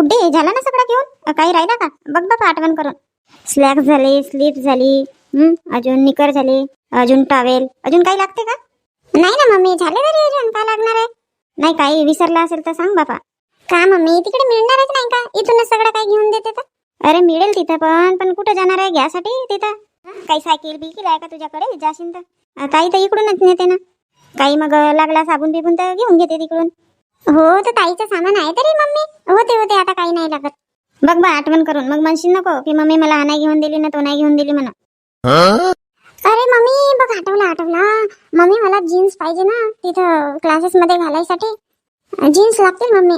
गुड्डे झाला ना सगळं घेऊन? काही राहिला का? बघ बाबा आठवण करून. स्लॅक्स झाले स्लीप झाली अजून निकर झाले अजून टॉवेल अजून काही लागते का? नाही ना मम्मी झाले तरी अजून. काय लागणार आहे? नाही काही विसरला असेल तर सांग बापा का मम्मी? तिकडे मिळणारच नाही का? इथूनच सगळं काही घेऊन देते तर? अरे मिळेल तिथं पण. पण कुठं जाणार आहे घ्यासाठी तिथं? काही सायकल बिकील आहे का तुझ्याकडे? जाशील तर. काही तर इकडूनच नेते ना. काही मग लागला साबून बिबून तर घेऊन घेते तिकडून. हो तर ताईचं सामान आहे तरी मम्मी. होते होते आता काही नाही लागत. बघ बा आठवण करून. मग म्हणशील नको की मम्मी मला हा नाही घेऊन दिली ना तो नाही घेऊन दिली म्हणून. अरे मम्मी बघ आठवला आठवला. मम्मी मला जीन्स पाहिजे ना तिथं क्लासेस मध्ये घालायसाठी. जीन्स लागतील मम्मी.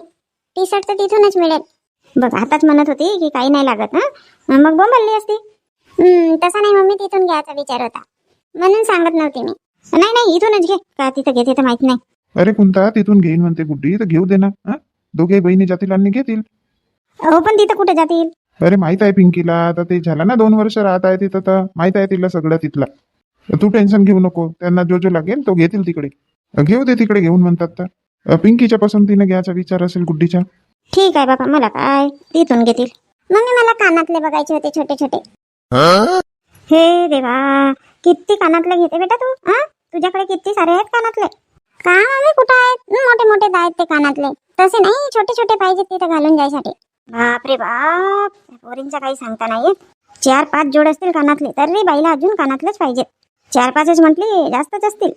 टी शर्ट तर तिथूनच मिळेल. बघ आताच म्हणत होती की काही नाही लागत ना मग बोंबलली असती. तसा नाही मम्मी तिथून घ्यायचा विचार होता. म्हणून सांगत नव्हती मी. नाही नाही इथूनच घे. का तिथं घेते तर माहीत नाही. अरे कोणता तिथून घेईन म्हणते गुड्डी तर घेऊ दे ना हा? दोघे बहिणी जातील आणि घेतील हो पण तिथं कुठे जातील? अरे माहीत आहे पिंकीला आता ते झालं ना दोन वर्ष राहत आहे तिथं तर माहीत आहे तिला सगळं तिथला. तर तू टेन्शन घेऊ नको त्यांना जो जो लागेल तो घेतील तिकडे. घेऊ दे तिकडे घेऊन म्हणतात तर. पिंकीच्या पसंतीने घ्यायचा विचार असेल गुड्डीच्या ठीक आहे बाबा मला काय तिथून घेतील. मम्मी मला कानातले बघायचे होते छोटे छोटे. हे देवा किती कानातले घेते बेटा तू हा? तुझ्याकडे किती सारे आहेत कानातले? का मम्मी कुठं आहेत? मोठे मोठे आहेत ते कानातले. तसे नाही छोटे छोटे पाहिजे तिथे घालून जायसाठी. बापरे बाप पोरींचा काही सांगता नाही येत. चार पाच जोड असतील कानातले तरी बाईला अजून कानातलेच पाहिजेत. चार पाचच म्हटली जास्तच असतील.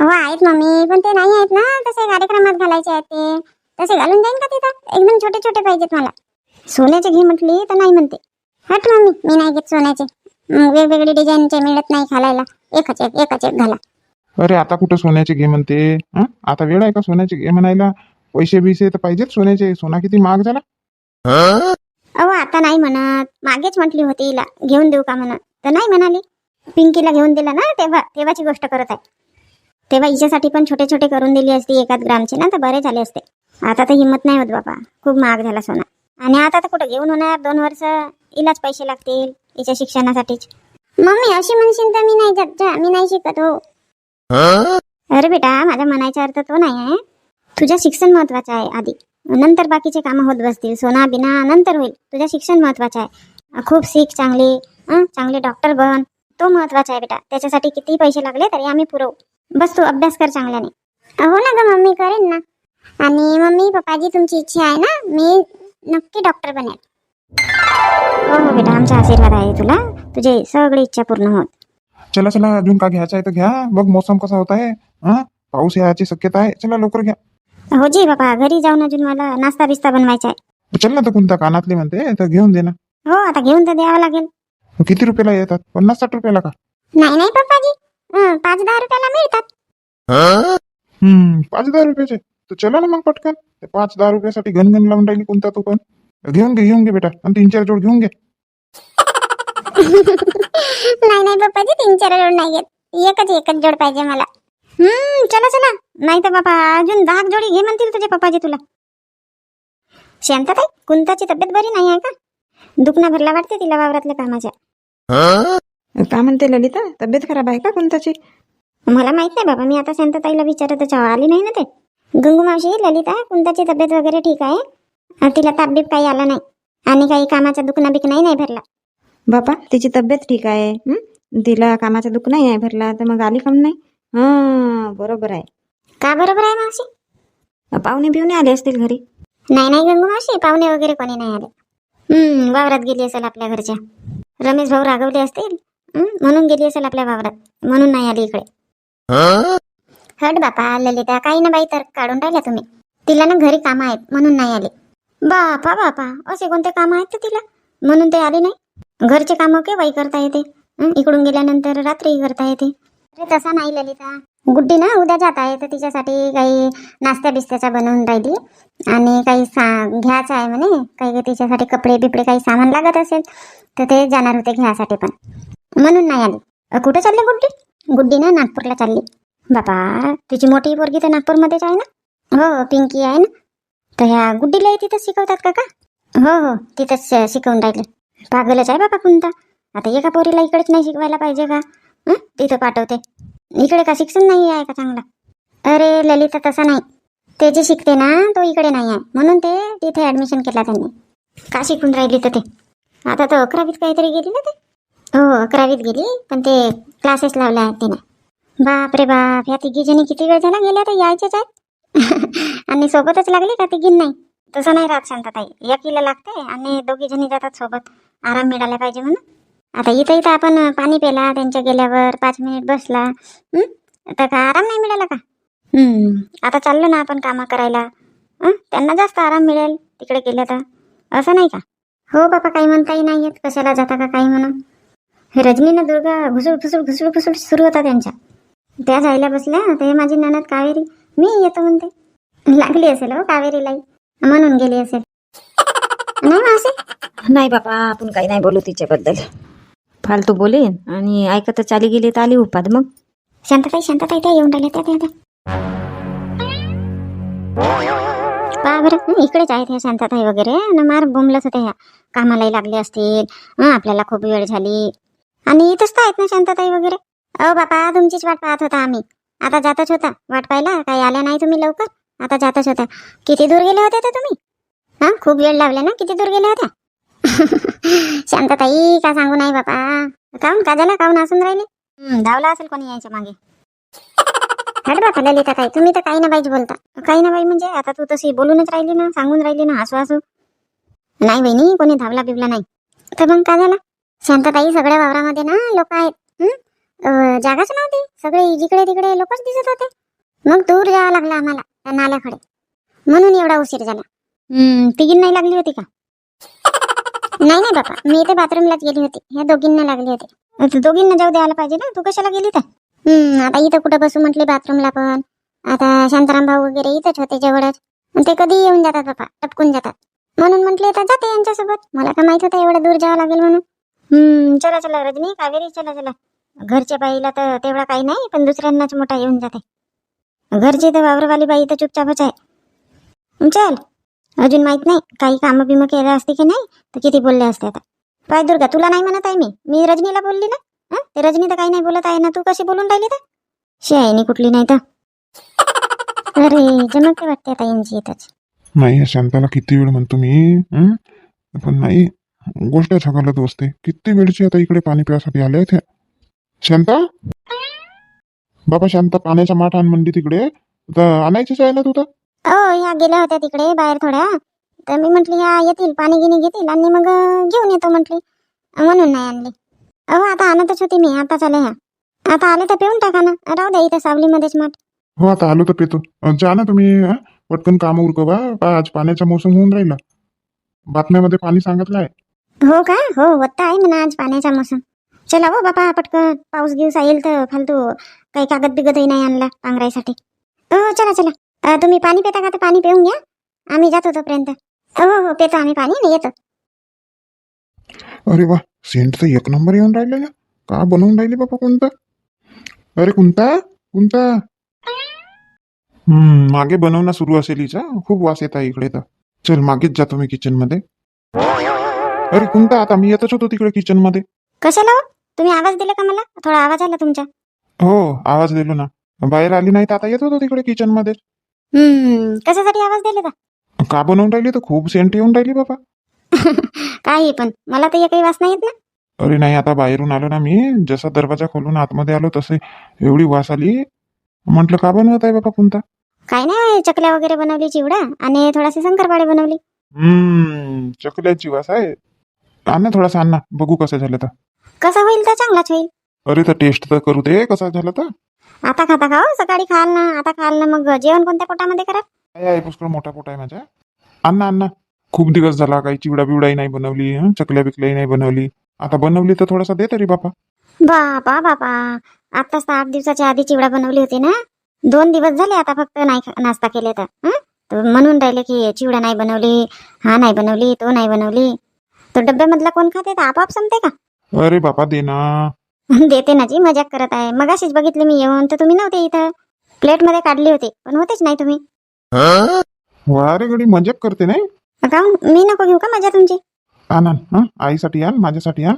हो आहेत मम्मी पण ते नाही आहेत ना तसे कार्यक्रमात घालायचे आहेत ते. तसे घालून जाईन का तिथं? एकदम छोटे छोटे पाहिजेत मला. सोन्याचे घे म्हटली तर नाही म्हणते. हट मम्मी मी नाही घेत सोन्याचे. वेगवेगळे डिझाईनचे मिळत नाही घालायला एकच एक एकच एक घाला. अरे आता कुठं सोन्याचे घे म्हणते? हा? आता वेळ आहे का सोन्याचे घे म्हणायला? पैसे बिसे तर पाहिजेत सोन्याचे. सोना किती महाग झाला? अहो आता नाही म्हणत. मागेच म्हटली होती हिला घेऊन देऊ का म्हणत? तर नाही म्हणाली. पिंकीला घेऊन दिला ना तेव्हा तेव्हाची गोष्ट करत आहे. तेव्हा हिच्यासाठी पण छोटे छोटे करून दिली असती एकाच ग्रामचे ना तर बरे झाले असते. आता तर हिंमत नाही होत बाबा. खूप महाग झाला सोना. आणि आता तर कुठं घेऊन होणार? दोन वर्ष हिलाच पैसे लागतील हिच्या शिक्षणासाठीच. मम्मी अशी म्हणशील तर मी नाही जात जा. मी नाही शिकत हो. अरे बेटा माझ्या म्हणायचा अर्थ तो नाही आहे. तुझं शिक्षण महत्वाचं आहे आधी. नंतर बाकीचे कामं होत बसतील. सोना बिना नंतर होईल. तुझं शिक्षण महत्वाचं आहे. खूप शिक चांगली चांगले डॉक्टर बन. तो महत्त्वाचा आहे बेटा. त्याच्यासाठी किती पैसे लागले तरी आम्ही पुरवू. बस तू अभ्यास कर चांगल्याने. हो ना ग मम्मी करेन ना. आणि मम्मी पप्पाजी तुमची इच्छा आहे ना मी नक्की डॉक्टर बनेल हो हो बेटा आमचा आशीर्वाद आहे तुला. तुझे सगळी इच्छा पूर्ण होत. चला चला अजून का घ्यायचा आहे तर घ्या. बघ मोसम कसा होत आहे. हा? पाऊस याची शक्यता आहे. चला लवकर घ्या. हो जी बाबा घरी जाऊन अजून मला नाश्ता बिस्ता बनवायचा आहे. चल ना तर कोणता कानातले म्हणते तर घेऊन दे ना. हो आता घेऊन तर द्यावं लागेल. किती रुपयाला येतात? पन्नास साठ रुपयाला का? नाही नाही पप्पाजी. पाच दहा रुपयाला मिळतात. हम्म पाच दहा रुपयाचे. तर चला ना मग पटकन. ते पाच दहा रुपयासाठी घनघन लावून राहिली कोणता तू पण. घेऊन घे घेऊन घे बेटा. आणि तीन चार जोड घेऊन घे. नाही नाही पप्पाजी तीन चार जोड नाही घेत एकच एकच जोड पाहिजे मला. हम्म चला चला. नाही तर बाबा अजून दहा जोडी घे म्हणतील तुझे पप्पाजी तुला. शांतताई कुंताची तब्येत बरी नाही आहे का? दुखणं भरला वाटते तिला वावरातल्या कामाच्या. का म्हणते ललिता? तब्येत खराब आहे का कोणताची मला माहीत नाही बाबा मी आता शांतताईला विचारत आली नाही ना ते? गंगू मावशी ललिता कुंताची तब्येत वगैरे ठीक आहे? तिला ताप बीप काही आला नाही. आणि काही कामाचा दुखणं बिकणंही नाही भरला. बापा तिची तब्येत ठीक आहे? तिला कामाचं दुःख नाही आहे भरला तर मग आली कम नाही? हा बरोबर आहे. का बरोबर आहे मावशी? पाहुणे बिवणे आले असतील घरी. नाही नाही गंगू मावशी पाहुणे वगैरे कोणी नाही आले. हम्म वावरात गेली असेल आपल्या घरच्या. रमेश भाऊ रागवले असतील? म्हणून गेली असेल आपल्या वावरात. म्हणून नाही आली इकडे. हट बापा ललिता काही ना बाई तर काढून राहिल्या तुम्ही. तिला ना घरी कामं आहेत म्हणून नाही आली. बापा बापा असे कोणते काम आहेत तिला? म्हणून ते आले नाही? घरचे कामं केव्हाही करता येते? हं, इकडून गेल्यानंतर रात्रीही करता येते. अरे तसा नाही ललिता. गुड्डी ना? उद्या जात आहे तर तिच्यासाठी काही नाश्त्या बिस्त्याचा बनवून राहिली. आणि काही सा घ्यायचं आहे म्हणे. काही तिच्यासाठी कपडे बिपडे काही सामान लागत असेल तर ते जाणार होते घ्यायसाठी पण. म्हणून नाही आली. कुठे चालली गुड्डी? गुड्डी ना नागपूरला चालली. बापा तिची मोठी पोरगी तर नागपूरमध्येच आहे ना? हो पिंकी आहे ना? तर ह्या गुड्डीला तिथंच शिकवतात का का? हो हो तिथंच शिकवून राहिले. पागलच आहे बापा कोणता आता एका पोरीला इकडेच नाही शिकवायला पाहिजे का? हं? तिथं पाठवते. इकडे का शिक्षण नाही आहे का चांगला? अरे ललिता तसा नाही. ते जे शिकते ना तो इकडे नाही आहे. म्हणून ते तिथे ऍडमिशन केला त्यांनी. का शिकून राहिली तर ते? आता तर अकरावीत काहीतरी गेली ना ते? हो अकरावीत गेली पण ते क्लासेस लावले आहेत तिने. बाप रे बाप या तिघीजणी किती वेळ झाला गेल्या तर यायचेच आहेत? आणि सोबतच लागली का तिघीं नाही तसं नाही राहत शांतताई. एकीला लागते आणि दोघी जणी जातात सोबत. आराम मिळाला पाहिजे म्हणून. आता इथं इथं आपण पाणी पेला त्यांच्या गेल्यावर पाच मिनिट बसला तर का आराम नाही मिळाला का? आता चाललो ना आपण कामं करायला. त्यांना जास्त आराम मिळेल तिकडे गेलं तर. असं नाही का? हो बापा काही म्हणताही नाही येत कशाला जाता का काही म्हणून? रजनीनं दुर्गा घुसूळ फुसूळ घुसूळ फुसूळ सुरू होता त्यांच्या. त्या जायला बसल्या तर हे माझी ननद कावेरी. मी येतो म्हणते. लागली असेल हो कावेरीलाही. म्हणून गेली असेल. नाही मासे नाही बापा आपण काही नाही बोलू तिच्याबद्दल. फालतू बोलेन. आणि ऐकत चाली गेली तर आली उपाद मग. शांतताई शांतताई त्या येऊन राहिल्या त्या त्या त्या. पहा बरं हं, इकडेच आहेत ह्या शांतताई वगैरे. आणि मार बोंबलत होत्या ह्या. कामालाही लागले असतील. हं, आपल्याला खूप वेळ झाली. आणि इथंच तर आहेत ना शांतताई वगैरे. अहो बापा तुमचीच वाट पाहत होता आम्ही. आता जातच होता. वाट पाहिला काही आल्या नाही तुम्ही लवकर? आता जातच होता. किती दूर गेले होते तर तुम्ही? हा खूप वेळ लावला ना किती दूर गेल्या होत्या? शांतताई का सांगू नाही बापा? काऊन का झाला? काऊन असून राहिले? धावला असेल कोणी यायच्या मागे. हट बापा ललिता काय तुम्ही तर काही ना बाईच बोलता. काही ना बाई म्हणजे आता तू तशी बोलूनच राहिली ना सांगून राहिली ना हसू हसू. नाही बहिणी कोणी धावला बिबला नाही. तर मग का झाला? शांतताई सगळ्या वावरामध्ये ना लोक आहेत जागाच नव्हती. सगळे जिकडे तिकडे लोकच दिसत होते. मग दूर जावं लागलं आम्हाला त्या नाल्याकडे. म्हणून एवढा उशीर झाला. तिघींना नाही लागली होती का? नाही नाही बाबा मी इथे बाथरूमलाच गेली होती. ह्या दोघींना लागली होती. दोघींना जाऊ द्यायला पाहिजे ना? तू कशाला गेली तर? आता इथं कुठं बसू म्हटले बाथरूमला पण. आता शांताराम भाऊ वगैरे इथंच होते जवळच. ते कधी येऊन जातात बाबा टपकून जातात. म्हणून म्हटले तर जाते यांच्यासोबत. मला का माहीत होतं एवढं दूर जावं लागेल म्हणून. चला चला रजनी कावेरी चला चला. घरच्या बाईला तर तेवढा काही नाही पण दुसऱ्यांनाच मोठा येऊन जाते. घरची तर वावरवाली बाई तर चुपचापच आहे. चल. अजून माहीत नाही. काही कामं बिमं केलं असते की नाही तर किती बोलले असते आता. पाय दुर्गा तुला नाही म्हणत आहे मी? मी रजनीला बोलली ना? हं? ते रजनी तर काही नाही बोलत आहे ना तू कशी बोलून राहिली तर? शायनी कुठली नाही तर. अरे जमते वाटते आता यांची इथंच नाही शांताला किती वेळ म्हणतो मी हं? पण नाही गोष्ट छगालत बसते किती वेळची आता इकडे पाणी पिण्यासाठी आले ते शांता? बाबा शांता पाण्याचा माठ आण म्हणली तिकडे. तर आणायचीच आहे ना तू तर? हो ह्या गेल्या होत्या तिकडे बाहेर थोड्या. तर मी म्हटली ह्या येतील पाणी गिनी घेतील आणि मग घेऊन येतो म्हटली. म्हणून नाही आणली. अहो आता आणतच होती मी आता चाले ह्या. आता आले तर पिऊन टाका ना राहू द्या इथं सावलीमध्येच माठ. हो आता आलो तर पेतो. जा ना तुम्ही? पटकन काम उरकवा आज पाण्याचा मोसम होऊन राहिला. बातम्यामध्ये पाणी सांगितलं आहे हो का? हो होता आहे म्हणा आज पाण्याचा मोसम. चला हो बापा पटकन पाऊस गिऊस येईल तर फालतू काही कागद बिगदही नाही आणला पांघरायसाठी. हो चला चला. तुम्ही पाणी पिता का? तर पाणी पिऊन घ्या. आम्ही जातो तोपर्यंत. हो हो पितो आम्ही पाणी येतो. अरे वा सेंट तर एक नंबर येऊन राहिला ना का बनवून राहिली बाबा कोणता अरे कोणता कोणता हम्म मागे बनवणं सुरू असेल हिचा. खूप वास येत आहे इकडे तर. चल मागेच जातो मी किचनमध्ये. अरे कोणता आता मी येतच होतो तिकडे किचनमध्ये. कशाला हो? तुम्ही आवाज दिला का मला? थोडा आवाज आला तुमचा. हो आवाज दिलो ना. बाहेर आली नाही तर आता येत होतो तिकडे किचनमध्ये. हम्म कशासाठी आवाज दिले का का बनवून राहिली तर खूप सेंट येऊन राहिली बाबा. काही पण मला तर काही वास नाही येत ना. अरे नाही आता बाहेरून आलो ना मी जसा दरवाजा खोलून आतमध्ये आलो तसे एवढी वास आली. म्हटलं का बनवत आहे बाबा कोणता? काही नाही चकल्या वगैरे बनवली चिवडा आणि थोडाशी शंकरपाळे बनवली. हम्म चकल्याची वास आहे. आण ना थोडासा आण ना बघू कसं झालं तर. कसं होईल तर चांगलाच होईल. अरे तर टेस्ट तर करू दे कसा झाला तर. आता खाता का हो? सकाळी खाल ना आता खाल ना मग जेवण कोणत्या पोटामध्ये करा? काय आहे पुष्कळ मोठा पोट आहे माझ्या. आण ना खूप दिवस झाला काही चिवडा बिवडाही नाही बनवली हं? चकल्या बिकल्याही नाही बनवली. आता बनवली तर थोडासा दे तरी बापा. बापा बापा. आताच तर आठ दिवसाच्या आधी चिवडा बनवली होती ना? दोन दिवस झाले आता फक्त नाही खा- नाश्ता केले तर हं? तर म्हणून राहिले की चिवडा नाही बनवली हा नाही बनवली तो नाही बनवली. तो डब्यामधला कोण खाते? तर आपोआप संपते का? अरे बापा दे ना. देते ना जी मजाक करत आहे. मगाशीच बघितले मी येऊन तर तुम्ही नव्हते इथं. प्लेटमध्ये काढली होती पण होतेच नाही तुम्ही. वा रे गडी मजाक करते नाही? काहून? मी नको घेऊ का मजा तुमची? हं? आईसाठी आण माझ्यासाठी आण.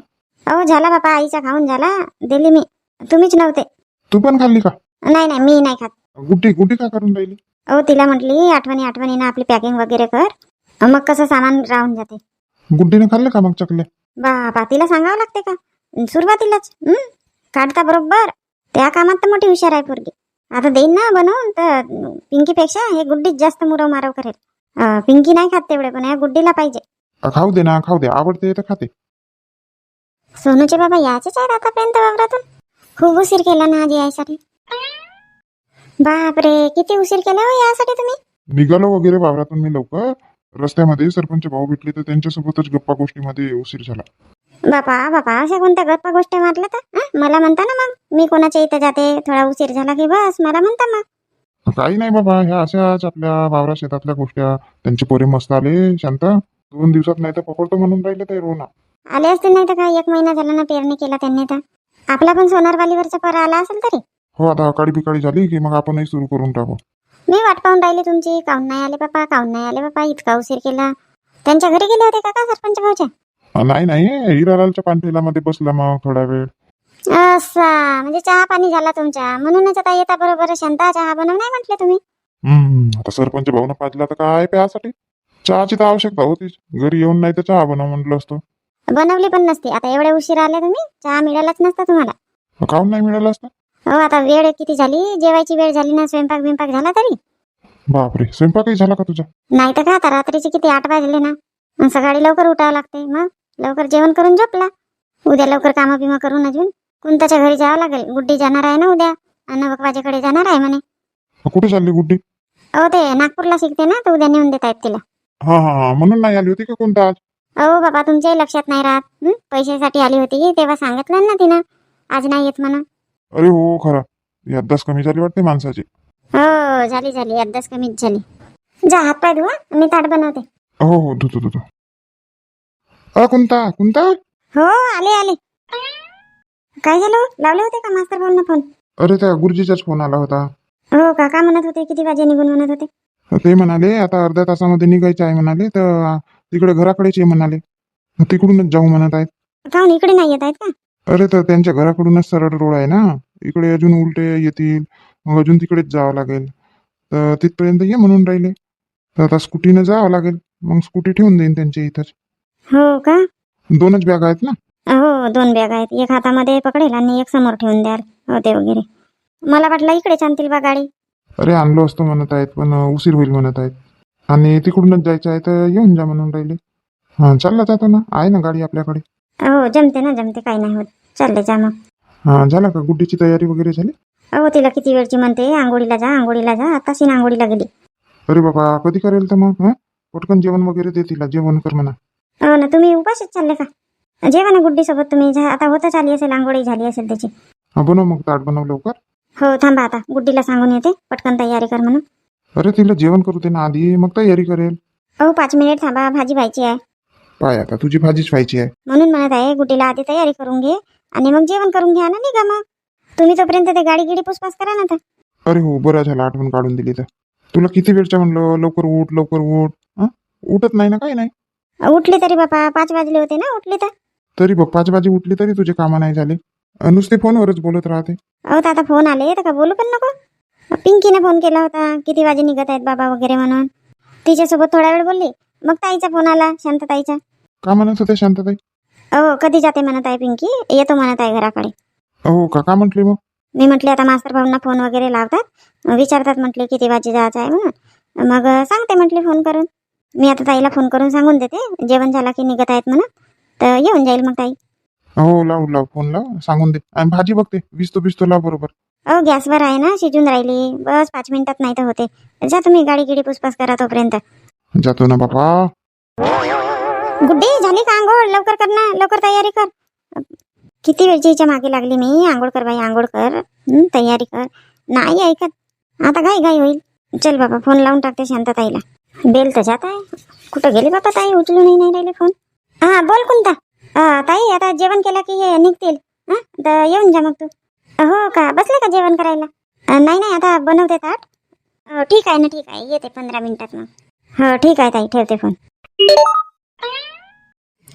अहो झाला बापा आईचा खाऊन झाला. दिली मी. तुम्हीच नव्हते. तू पण खाल्ली का? नाही नाही मी नाही खात. गुड्डी गुड्डी का करून राहिली? अहो तिला म्हटली आठवणी आठवणीनं आपली पॅकिंग वगैरे कर. मग कसं सामान राहून जाते. गुड्डीने खाल्ले का मग चकल्या? बापा तिला सांगावं लागते का? सुरुवातीलाच? काढता बरोबर. त्या कामात तर मोठी हुशार आहे पोरगी. आता देईन ना बनवून तर पिंकीपेक्षा हे गुड्डीच जास्त मुरव मारव करेल पिंकी नाही खात तेवढे पण या गुड्डीला पाहिजे. खाऊ दे ना खाऊ दे. आवडते तर खाते. सोनूचे बाबा याचेच आहेत आतापर्यंत वावरातून. खूप उशीर केला ना आज यायसाठी. बापरे किती उशीर केला हो यासाठी तुम्ही? निघालो वगैरे वावरातून मी लवकर. रस्त्यामध्ये सरपंच भाऊ भेटले तर त्यांच्यासोबतच गप्पा गोष्टीमध्ये उशीर झाला. बापा बापा अशा कोणत्या गप्पा गोष्टी म्हटलं तर? हं? मला म्हणता ना मग. मी कोणाच्या इथं जाते? थोडा उशीर झाला की बस. मला म्हणता मग. काही नाही बाबा ह्या अशाच आपल्या वावरा शेतातल्या गोष्टी. त्यांचे पोरे मस्त आले शांत. दोन दिवसात नाही तर पकडतो म्हणून राहिले ते रोना. आले असतील नाही तर काय? एक महिना झाला ना पेरणी केला त्यांनी तर. आपला पण सोनारवालीवरचा पर आला असेल तरी. हो आता अकाळी बिकाळी झाली की मग आपणही सुरू करून टाकू. मी वाट पाहून राहिली तुमची. काऊन नाही आले बापा? काऊन नाही आले बापा? इतका उशीर केला. त्यांच्या घरी गेले होते का का सरपंच भाऊच्या? नाही नाही हिरालालच्या पानठेलामध्ये बसला मग थोडा वेळ. असा म्हणजे चहा पाणी झाला तुमच्या. म्हणूनच आता येता बरोबर शांता चहा बनव नाही म्हटले तुम्ही? हम्म आता सरपंच भाऊन पाजला तर काय प्यासाठी? चहाची तर आवश्यकता होतीच. घरी येऊन नाही तर चहा बनव म्हटलं असतं. बनवली पण नसती. आता एवढे उशीर आले तुम्ही चहा मिळालाच नसता तुम्हाला. काऊन नाही मिळालं असतं? हो आता वेळ किती झाली? जेवायची वेळ झाली ना स्वयंपाक बिंपाक झाला तरी? बापरे स्वयंपाकही झाला का तुझा? नाही तर का आता रात्रीचे किती आठ वाजले ना? मग सकाळी लवकर उठावं लागते मग? लवकर जेवण करून झोपला. उद्या लवकर कामं बिमा करून अजून. कुंताच्या घरी जावं लागेल. गुड्डी जाणार आहे ना उद्या? अन्नबकवाजेकडे जाणार आहे म्हणे. कुठे चालली गुड्डी? अहो ते नागपूरला शिकते ना तर उद्या नेऊन देत आहेत तिला. हा हा हा. म्हणून नाही आली होती का कोणता आज? अहो बाबा तुमच्याही लक्षात नाही राहत. हं? पैशासाठी आली होती तेव्हा सांगितलं ना तिनं. आज नाही येत म्हणून. अरे हो खरा. याददास कमी झाली वाटते माणसाची. हो झाली झाली. अद्दाच कमीच झाली. जा हात पाय धुवा. मी ताट बनवते. हो हो धुतो धुतो. अ कोणता कोणता हो आले आले. काय झालं? लावले होते का मास्तर भाऊंना फोन अरे त्या गुरुजीचाच फोन आला होता. हो का? का म्हणत होते? किती वाजे निघून म्हणत होते? ते म्हणाले आता अर्ध्या तासामध्ये निघायचं आहे म्हणाले तर तिकडे घराकडेच ये म्हणाले. तिकडूनच जाऊ म्हणत आहेत. काहून इकडे नाही येत आहेत का? अरे तर त्यांच्या घराकडूनच सरळ रोड आहे ना? इकडे अजून उलटे येतील मग अजून तिकडेच जावं लागेल. तर तिथपर्यंत ये म्हणून राहिले. तर आता स्कूटीनं जावं लागेल. मग स्कूटी ठेवून देईन त्यांच्या इथंच. हो का? दोनच बॅग आहेत ना? हो दोन बॅग आहेत. एक हातामध्ये पकडेल आणि एक समोर ठेवून द्याल. होते वगैरे. मला वाटलं इकडेच आणतील बा गाडी. अरे आणलो असतो म्हणत आहेत पण उशीर होईल म्हणत आहेत. आणि तिकडूनच जायचं आहे तर येऊन जा म्हणून राहिले. हां चालला जातो ना. आहे ना गाडी आपल्याकडे. हो जमते ना जमते. काही नाही होत. चालले जा मग. हां झाला का? गुड्डीची तयारी वगैरे झाली? अहो तिला किती वेळची म्हणते? आंघोळीला जा आंघोळीला जा. आताशी ना आंघोळीला गेली. अरे बाबा कधी करेल तर मग हं? पटकन जेवण वगैरे दे तिला. जेवण कर म्हणा. हो ना तुम्ही उपाशीच चालले का? जेवा ना गुड्डी सोबत तुम्ही. जा आता होतच आली असेल आंघोळी झाली असेल त्याची. हा बनव मग ताट बनव लवकर. हो थांबा आता. गुड्डीला सांगून येते. पटकन तयारी कर म्हणून. अरे तिला जेवण करू दे ना आधी. मग तयारी करेल. हो पाच मिनिट थांबा. भाजी व्हायची आहे. पाय आता तुझी भाजीच व्हायची आहे. म्हणून म्हणत आहे गुड्डीला आधी तयारी करून घे आणि मग जेवण करून घ्या ना निघा मग. तुम्ही तोपर्यंत ते गाडी गिडी पुसपास करा ना तर अरे हो बरं झालं आठवण काढून दिली तर. तुला किती वेळच्या म्हणलं लवकर उठ लवकर उठ. हं? उठत नाही ना काही नाही. उठली तरी बापा पाच वाजले होते ना उठली तर. तरी बघ पाच वाजे उठली तरी तुझे कामं नाही झाले. अं, नुसते फोनवरच बोलत राहते. अहो तर आता फोन आले तर का बोलू पण नको? पिंकीने फोन केला होता किती वाजे निघत आहेत बाबा वगैरे म्हणून. तिच्यासोबत थोडा वेळ बोलली. मग ताईचा फोन आला शांतताईचा. का म्हणत होते शांतताई? अहो कधी जाते म्हणत आहे पिंकी? येतो म्हणत आहे घराकडे. हो का? का म्हटली मग? मी म्हटले आता मास्तर भाऊंना फोन वगैरे लावतात. विचारतात म्हटले किती वाजे जायचं आहे म्हणून. मग सांगते म्हटले फोन करून. मी आता ताईला फोन करून सांगून देते. जेवण झाला की निघत आहेत म्हणून. तर येऊन जाईल मग ताई. हो लाव लाव फोन लाव. सांगून दे. आणि भाजी बघते. विस्तो बिस्तो लाव बरोबर. अहो गॅसवर आहे ना शिजून राहिली. बस पाच मिनिटात नाही तर होते. जा तुम्ही गाडी गिडी पुसपास करा तोपर्यंत. जातो ना बापा. गुड्डी झाली का आंघोळ? लवकर कर ना लवकर तयारी कर. किती वेळची हिच्या मागे लागली मी? आंघोळ कर बाई आंघोळ कर. हं, तयारी कर. नाही ऐकत. आता घाई घाई होईल. चल बाबा फोन लावून टाकते शांतताईला. बेल तर जात आहे. कुठं गेली बाबा ताई? उचलूनही नाही राहिले फोन हा बोल कोणता ताई आता जेवण केलं की हे निघतील. हां तर येऊन जा मग तू. हो का? बसले का जेवण करायला? नाही नाही आता बनवते ताट. ठीक आहे ना ठीक आहे. येते पंधरा मिनिटात मग. हो ठीक आहे ताई ठेवते फोन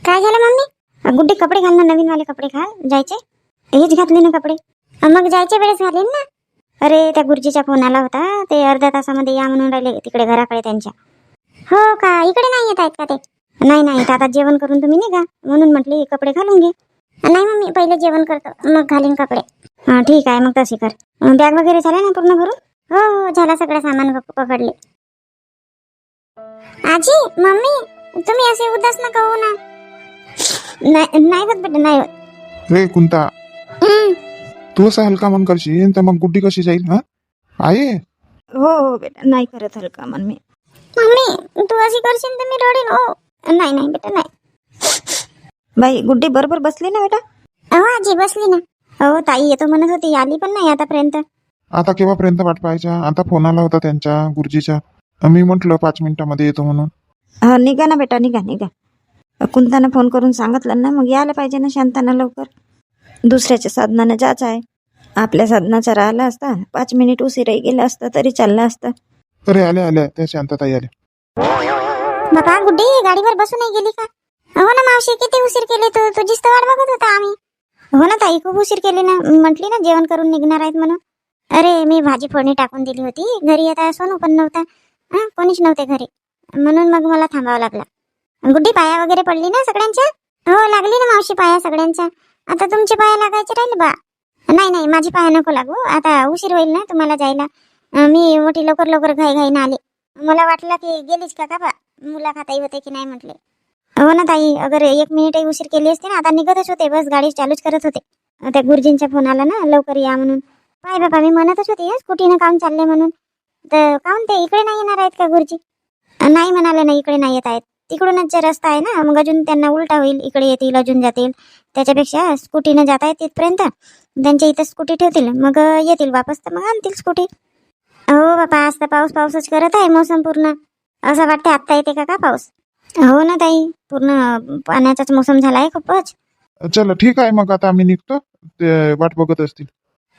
काय झालं मम्मी? गुड्डी कपडे घाल ना नवीन वाले कपडे घाल. जायचे? हेच घातले ना कपडे. मग जायच्या वेळेस घालेन ना? अरे त्या गुरुजीचा फोन आला होता. ते अर्ध्या तासामध्ये या म्हणून राहिले. तिकडे घराकडे त्यांच्या. हो का? इकडे नाही येत आहेत का ते? नाही नाही आता जेवण करून तुम्ही निघा. म्हणून म्हटली कपडे घालून घे. नाही मम्मी पहिले जेवण करतो मग घालीन कपडे. हा ठीक आहे मग तशी कर. बॅग वगैरे झाल्या ना पूर्ण भरून? हो हो झाला सगळं सामान पक- पकडले. आजी मम्मी तुम्ही असे उदास नका होऊ ना. नाही नाही होत बेटा नाही होत. रे कुंता. तू असा हलका मन करशील तर मग गुड्डी कशी जाईल हा? आहे? हो हो बेटा नाही करत हलका मन मी. मम्मी तू अशी करशील तर मी रडेन. हो नाही नाही बेटा नाही. बाई गुड्डी बरोबर बसली ना बेटा? अहो आजी बसली ना. हो ताई येतो म्हणत होती आली पण नाही आतापर्यंत. आता केव्हापर्यंत वाट पाहायच्या? आता फोन आला होता त्यांच्या गुरुजीचा मी म्हटलं पाच मिनिटामध्ये येतो म्हणून. हा निघा ना बेटा निघा निघा. कुंतानं फोन करून सांगितलं ना मग यायला पाहिजे ना शांताना लवकर. दुसऱ्याच्या साधनानं जाच आहे. आपल्या साधनाचा राहिला असता पाच मिनिट उशिराही गेला असता तरी चालला असता. अरे आल्या आल्या. त्या शांतताई आल्या. बाबा गुड्डी गाडीवर बसून नाही गेली का? हो ना मावशी किती उशीर केले तू? तुझीच तर वाट बघत होता आम्ही. हो ना ताई खूप उशीर केली ना. म्हटली ना जेवण करून निघणार आहेत म्हणून. अरे मी भाजी फोडणी टाकून दिली होती. घरी आता सोनू पण नव्हता. हा कोणीच नव्हते घरी. म्हणून मग मला थांबावं लागला. गुड्डी पाया वगैरे पडली ना सगळ्यांच्या? हो लागली ना मावशी पाया सगळ्यांच्या. आता तुमचे पाया लागायचे राहिले बा? नाही नाही माझी पाया नको लागू. आता उशीर होईल ना तुम्हाला जायला. मी मोठी लवकर लवकर घाई घाईनं आले. मला वाटलं की गेलीच का का बा मुलाखतही होते की नाही म्हटले. हो ना ताई अगर एक मिनिटही उशीर केली असते ना आता निघतच होते. बस गाडी चालूच करत होते. त्या गुरुजींचा फोन आला ना लवकर या म्हणून. पाय बाबा मी म्हणतच होते हं, स्कूटीनं काम चालले म्हणून. तर काहून ते इकडे नाही येणार आहेत का गुरुजी? नाही म्हणाले ना इकडे नाही येत आहेत. तिकडूनच जे रस्ता आहे ना मग अजून त्यांना उलटा होईल इकडे येतील अजून जातील. त्याच्यापेक्षा स्कूटीनं जात आहेत तिथपर्यंत. त्यांच्या इथं स्कूटी ठेवतील मग येतील वापस तर मग आणतील स्कूटी. हो बापा आज तर पाऊस पाऊसच करत आहे मोसम पूर्ण. असं वाटतं आत्ता येते का का पाऊस? हो ना ताई. पूर्ण पाण्याचाच मोसम झालाय खूपच. चला ठीक आहे मग आता आम्ही निघतो. ते वाट बघत असतील.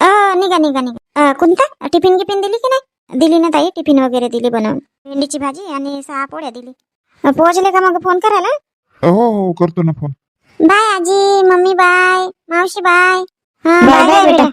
अ, निघा निघा निघा. कोणता? टिफिन गिफिन दिली की नाही? दिली ना ताई टिफिन वगैरे दिली बनवून. भेंडीची भाजी आणि सहा पोळ्या दिली. अ, पोहोचले का मग फोन करायला? हो हो करतो ना फोन. बाय आजी मम्मी बाय मावशी बाय. हा बाय. बेटा.